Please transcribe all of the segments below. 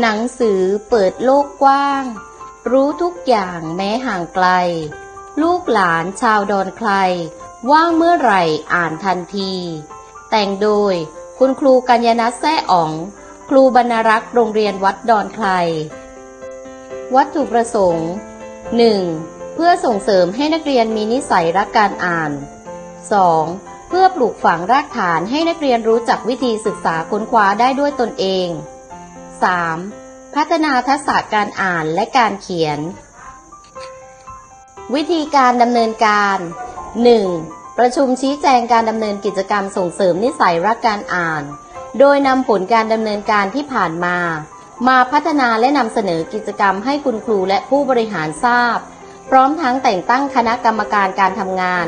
หนังสือเปิดโลกกว้าง รู้ทุกอย่างแม้ห่างไกล ลูกหลานชาวดอนใคร ว่างเมื่อไหร่อ่านทันที แต่งโดยคุณครูกัญญนัทแซ่อ๋อง ครูบรรณรักษ์โรงเรียนวัดดอนใคร วัตถุประสงค์ 1. เพื่อส่งเสริมให้นักเรียนมีนิสัยรักการอ่าน 2. เพื่อปลูกฝังรากฐานให้นักเรียนรู้จักวิธีศึกษาค้นคว้าได้ด้วยตนเอง 3. พัฒนาทักษะการอ่านและการเขียน วิธีการดำเนินการ 1. ประชุมชี้แจงการดำเนินกิจกรรมส่งเสริมนิสัยรักการอ่าน โดยนำผลการดำเนินการที่ผ่านมา มาพัฒนาและนำเสนอกิจกรรมให้คุณครูและผู้บริหารทราบ พร้อมทั้งแต่งตั้งคณะกรรมการการทำงาน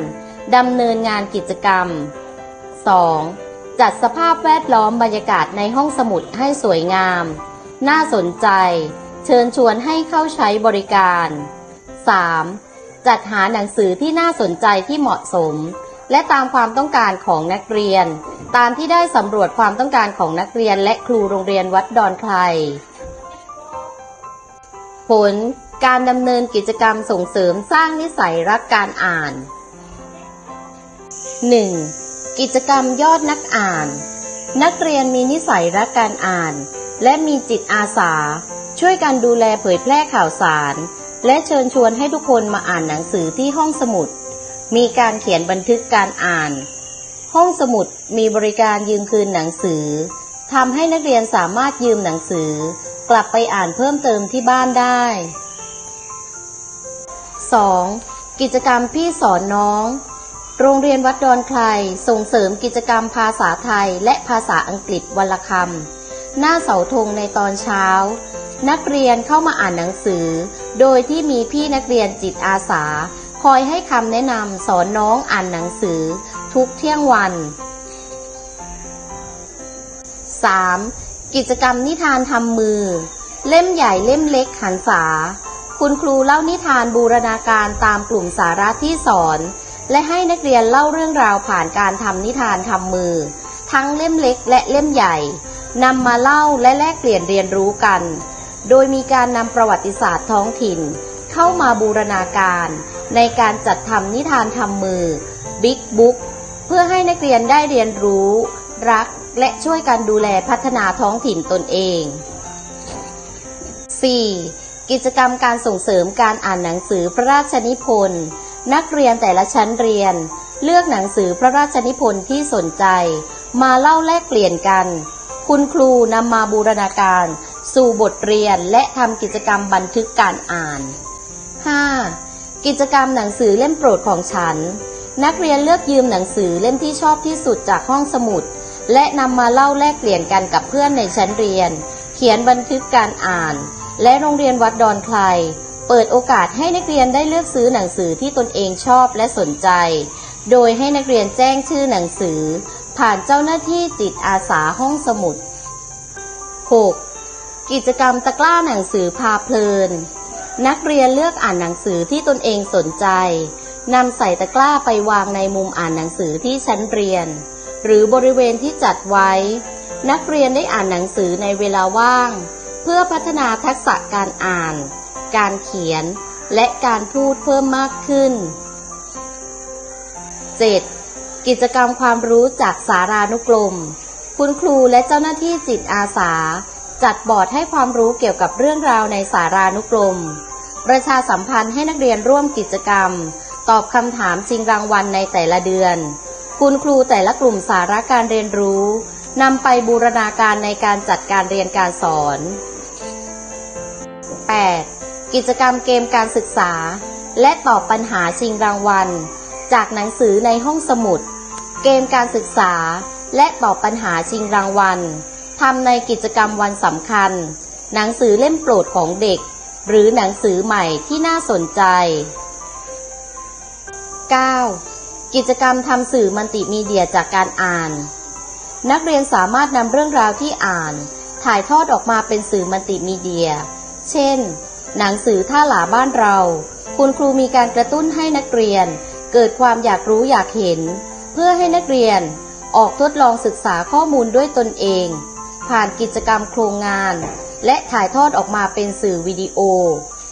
ดำเนินงานกิจกรรม 2. จัดสภาพแวดล้อมบรรยากาศในห้องสมุดให้สวยงาม น่าสนใจ เชิญชวนให้เข้าใช้บริการ 3. จัดหาหนังสือที่น่าสนใจที่เหมาะสม และตามความต้องการของนักเรียน ตามที่ได้สำรวจความต้องการของนักเรียนและครูโรงเรียนวัดดอนไคลผลการดำเนินกิจกรรมส่งเสริมสร้างนิสัยรักการอ่าน 1. กิจกรรมยอดนักอ่าน นักเรียนมีนิสัยรักการอ่าน และมีจิตอาสา ช่วยกันดูแลเผยแพร่ข่าวสาร และเชิญชวนให้ทุกคนมาอ่านหนังสือที่ห้องสมุด มีการเขียนบันทึกการอ่าน ห้องสมุดมีบริการยืมคืนหนังสือทำให้นักเรียนสามารถยืมหนังสือ กลับไปอ่านเพิ่มเติมที่บ้านได้ 2. กิจกรรมพี่สอนน้อง โรงเรียนวัดดอนใครส่งเสริมกิจกรรมภาษาไทยและภาษาอังกฤษวันละคำหน้าเสาธงในตอนเช้า นักเรียนเข้ามาอ่านหนังสือ โดยที่มีพี่นักเรียนจิตอาสา คอยให้คำแนะนำสอนน้องอ่านหนังสือ ทุกเที่ยงวัน 3. กิจกรรมนิทานทำมือ เล่มใหญ่เล่มเล็กหันษา คุณครูเล่านิทานบูรณาการตามกลุ่มสาระที่สอน และให้นักเรียนเล่าเรื่องราวผ่านการทำนิทานทำมือ ทั้งเล่มเล็กและเล่มใหญ่นำมาเล่าและแลกเปลี่ยนเรียนรู้กัน โดยมีการนำประวัติศาสตร์ท้องถิ่น เข้ามาบูรณาการ ในการจัดทำนิทานทำมือ Big Book เพื่อให้นักเรียนได้เรียนรู้ รักและช่วยกันดูแลพัฒนาท้องถิ่นตนเอง 4. กิจกรรมการส่งเสริมการอ่านหนังสือพระราชนิพนธ์ นักเรียนแต่ละชั้นเรียน เลือกหนังสือพระราชนิพนธ์ที่สนใจ มาเล่าแลกเปลี่ยนกัน คุณครูนำมาบูรณาการ สู่บทเรียนและทำกิจกรรมบันทึกการอ่าน 5. กิจกรรมหนังสือเล่มโปรดของฉัน นักเรียนเลือกยืมหนังสือเล่มที่ชอบที่สุดจากห้องสมุด และนำมาเล่าแลกเปลี่ยนกันกับเพื่อนในชั้นเรียน เขียนบันทึกการอ่าน และโรงเรียนวัดดอนใคร เปิดโอกาสให้นักเรียนได้เลือกซื้อหนังสือที่ตนเองชอบและสนใจ โดยให้นักเรียนแจ้งชื่อหนังสือ ผ่านเจ้าหน้าที่จิตอาสาห้องสมุด 6. กิจกรรมตะกร้าหนังสือพาเพลิน นักเรียนเลือกอ่านหนังสือที่ตนเองสนใจนำใส่ตะกร้าไปวางในมุมอ่านหนังสือที่ชั้นเรียน หรือบริเวณที่จัดไว้ นักเรียนได้อ่านหนังสือในเวลาว่าง เพื่อพัฒนาทักษะการอ่าน การเขียนและการพูดเพิ่มมากขึ้น 7. กิจกรรมความรู้จากสารานุกรม คุณครูและเจ้าหน้าที่จิตอาสา จัดบอร์ดให้ความรู้เกี่ยวกับเรื่องราวในสารานุกรม ประชาสัมพันธ์ให้นักเรียนร่วมกิจกรรม ตอบคำถามชิงรางวัลในแต่ละเดือน คุณครูแต่ละกลุ่มสาระการเรียนรู้นำไปบูรณาการในการจัดการเรียนการสอน 8. กิจกรรมเกมการศึกษา และตอบปัญหาชิงรางวัล จากหนังสือในห้องสมุด เกมการศึกษา และตอบปัญหาชิงรางวัลทำในกิจกรรมวันสำคัญ หนังสือเล่มโปรดของเด็ก หรือหนังสือใหม่ที่น่าสนใจ 9. กิจกรรมทำสื่อมัลติมีเดียจากการอ่าน นักเรียนสามารถนำเรื่องราวที่อ่าน ถ่ายทอดออกมาเป็นสื่อมัลติมีเดีย เช่น หนังสือท่าหลาบ้านเรา คุณครูมีการกระตุ้นให้นักเรียน เกิดความอยากรู้อยากเห็น เพื่อให้นักเรียนออกทดลองศึกษาข้อมูลด้วยตนเอง ผ่านกิจกรรมโครงงาน และถ่ายทอดออกมาเป็นสื่อวิดีโอ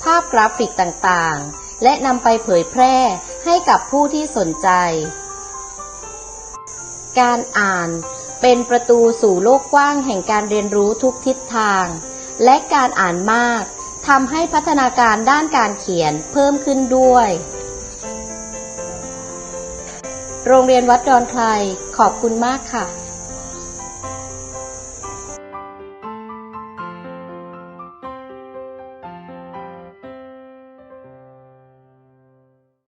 ภาพกราฟิกต่างๆ และนำไปเผยแพร่ให้กับผู้ที่สนใจ การอ่านเป็นประตูสู่โลกกว้างแห่งการเรียนรู้ทุกทิศทาง และการอ่านมาก ทำให้พัฒนาการด้านการเขียนเพิ่มขึ้นด้วย โรงเรียนวัดดอนไคลขอบคุณมากค่ะ